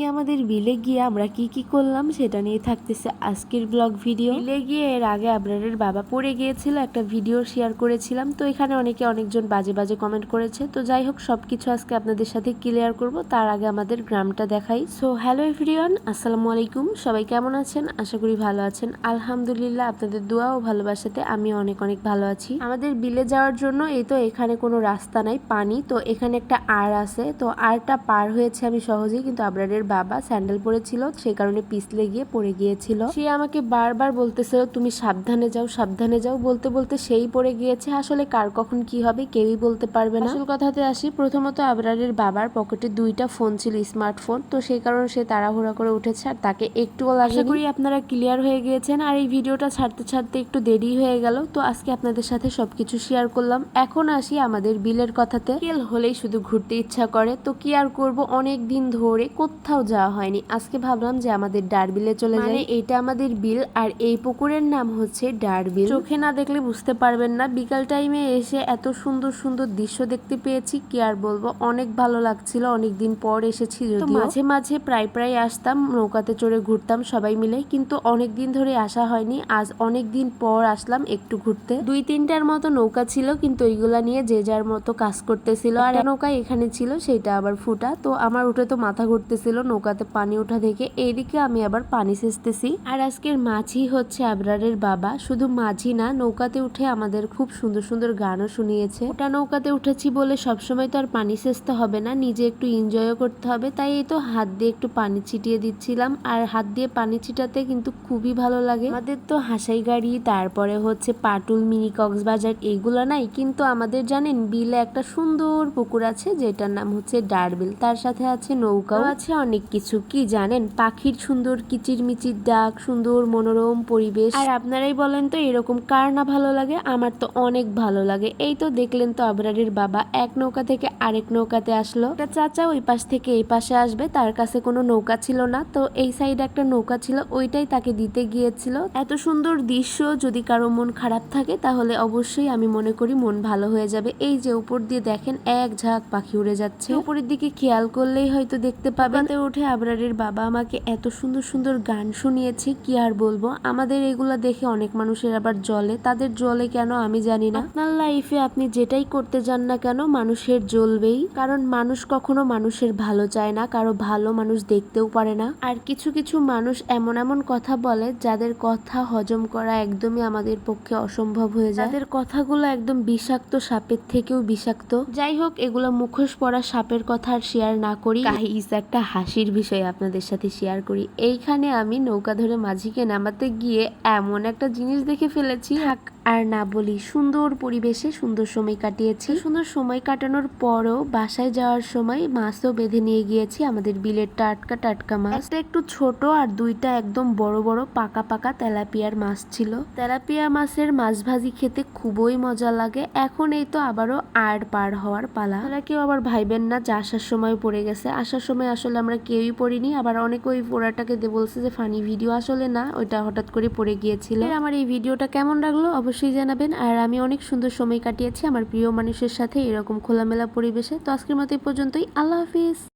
আজকে আমাদের বিলে গিয়ে আমরা কি কি করলাম সেটা নিয়ে থাকতেছে আজকের ব্লগ ভিডিও বিলে গিয়ে এর আগে আবরারের বাবা পড়ে গিয়েছিল, একটা ভিডিও শেয়ার করেছিলাম। তো এখানে অনেকে অনেকজন বাজে বাজে কমেন্ট করেছে। তো যাই হোক, সবকিছু আজকে আপনাদের সাথে ক্লিয়ার করব। তার আগে আমাদের গ্রামটা দেখাই। সো হ্যালো এভরিওয়ান আসসালামু আলাইকুম। সবাই কেমন আছেন? আশা করি ভালো আছেন। আলহামদুলিল্লাহ, আপনাদের দোয়া ও ভালোবাসাতে আমি অনেক অনেক ভালো আছি। আমাদের বিলে যাওয়ার জন্য এই তো এখানে কোনো রাস্তা নাই, পানি। তো এখানে একটা আর আছে। তো আরটা পার হয়েছে আমি সহজেই, কিন্তু আবরারের বাবা স্যান্ডেল পরেছিল সেই কারণে পিছলে গিয়ে পড়ে গিয়েছিল। সে আমাকে বারবার বলতেছিল, তুমি সাবধানে যাও সাবধানে যাও। বলতে বলতে সেই পড়ে গিয়েছে। আসলে কার কখন কি হবে কেউই বলতে পারবে না। আসল কথাতে আসি, প্রথমত আবরারের বাবার পকেটে দুইটা ফোন ছিল, স্মার্টফোন। তো সেই কারণে সে তাড়াহুড়া করে উঠেছে আর তাকে একটুও আশা করি আপনারা ক্লিয়ার হয়ে গিয়েছেন আর এই ভিডিওটা ছাড়তে ছাড়তে একটু দেরি হয়ে গেল। তো আজকে আপনাদের সাথে সবকিছু শেয়ার করলাম। এখন আসি আমাদের বিলের কথাতে। কেল হলেই শুধু ঘুরতে ইচ্ছা করে। তো কি আর করব? অনেক দিন ধরে কোথাও যাওয়া হয়নি। আজকে ভাবলাম যে আমাদের ডারবিলে চলে যাই। মানে এটা আমাদের বিল আর এই পুকুরের নাম হচ্ছে ডারবিল। চোখে না দেখলে বুঝতে পারবেন না। বিকাল টাইমে এসে এত সুন্দর সুন্দর দৃশ্য দেখতে পেয়েছি। কি আর বলব? অনেক ভালো লাগছিল। অনেক দিন পর এসেছি যদিও। মাঝে মাঝে প্রায় প্রায় আসতাম। নৌকাতে চড়ে ঘুরতাম সবাই মিলে। কিন্তু অনেক দিন ধরে আসা হয়নি। আজ অনেক দিন পর আসলাম একটু ঘুরতে। দুই তিনটার মতো নৌকা ছিল কিন্তু ওইগুলা নিয়ে যে যার মতো কাজ করতেছিল। আর নৌকা এখানে ছিল সেটা আবার ফুটা। তো আমার উঠে তো মাথা ঘুরতেছিল। নৌকাতে পানি ওঠা দেখে। এইদিকে আমি আবার পানি সেচতেছি। আর আজকের মাঝি হচ্ছে আবরারের বাবা। শুধু মাঝি না, নৌকাতে উঠে আমাদের খুব সুন্দর সুন্দর গানও শুনিয়েছে। ওটা নৌকাতে উঠেছি বলে সবসময় তো আর পানি সেচতে হবে না, নিজে একটু এনজয়ও করতে হবে। তাই এই তো হাত দিয়ে একটু পানি ছিটিয়ে দিচ্ছিলাম। আর হাত দিয়ে পানি ছিটাতে কিন্তু খুবই ভালো লাগে। আমাদের তো হাসাই গাড়ি, তারপরে হচ্ছে পাটুল, মিনি কক্সবাজার এইগুলো নাই। কিন্তু আমাদের জানেন, বিলে একটা সুন্দর পুকুর আছে, যেটার নাম হচ্ছে ডারবিল। তার সাথে আছে নৌকাও। আছে অনেক কিছু, কি জানেন? পাখির সুন্দর কিচির মিচির ডাক, সুন্দর মনোরম পরিবেশ। আর আপনারাই বলেন তো এরকম কার না ভালো লাগে? আমার তো অনেক ভালো লাগে। এই তো দেখলেন তো আবরারের বাবা এক নৌকা থেকে আরেক নৌকাতে আসলো। একটা চাচা ওই পাশ থেকে এই পাশে আসবে, তার কাছে কোনো নৌকা ছিল না। তো এই সাইডে একটা নৌকা ছিল, ওইটাই তাকে দিতে গিয়েছিল। এত সুন্দর দৃশ্য, যদি কারও মন খারাপ থাকে, তাহলে অবশ্যই আমি মনে করি মন ভালো হয়ে যাবে। এই যে উপর দিয়ে দেখেন, এক ঝাঁক পাখি উড়ে যাচ্ছে। উপরের দিকে খেয়াল করলেই হয়তো দেখতে পাবেন। উঠে আবরারের বাবা আমাকে এত সুন্দর সুন্দর গান শুনিয়েছে, কি আর বলব? আমাদের এগুলো দেখে অনেক মানুষের আবার জলে তাদের জলে কেন আমি জানি না। আপনার লাইফে আপনি যেটাই করতে যান না কেন, মানুষের জ্বলবেই। কারণ মানুষ কখনো মানুষের ভালো চায় না, কারও ভালো মানুষ দেখতেও পারে না। আর কিছু কিছু মানুষ এমন এমন কথা বলে, যাদের কথা হজম করা একদমই আমাদের পক্ষে অসম্ভব হয়ে যায়। যাদের কথাগুলো একদম বিষাক্ত সাপের থেকেও বিষাক্ত। যাই হোক, এগুলো মুখোশ পড়া সাপের কথা আর শেয়ার না করি। একটা হাসির বিষয় আপনাদের সাথে শেয়ার করি। এইখানে আমি নৌকা ধরে মাঝিকে নামাতে গিয়ে এমন একটা জিনিস দেখে ফেলেছি। আর না বলি, সুন্দর পরিবেশে সুন্দর সময় কাটিয়েছি। সুন্দর সময় কাটানোর পরও বাসায় যাওয়ার সময় মাছও বেঁধে নিয়ে গিয়েছি আমাদের বিলের টাটকা টাটকা মাছ। একটা একটু ছোট আর দুইটা একদম বড় বড় পাকা পাকা তেলাপিয়ার মাছ ছিল। তেলাপিয়া মাছের মাছ ভাজি খেতে খুবই মজা লাগে। এখন এই তো আবারও আর পার হওয়ার পালা। তারা কেউ আবার ভাইবেন না যে আসার সময় পড়ে গেছে। আসার সময় আসলে আমরা কেউই পড়িনি। আবার অনেকে ওই পোড়াটাকে বলছে যে, ফানি ভিডিও আসলে না। ওইটা হঠাৎ করে পড়ে গিয়েছিল। আমার এই ভিডিওটা কেমন লাগল? অবশ্যই জানাবেন। আর আমি অনেক সুন্দর সময় কাটিয়েছি আমার প্রিয় মানুষের সাথে এরকম খোলামেলা পরিবেশে। তো আজকের মতো এই পর্যন্তই। আল্লাহ হাফিজ।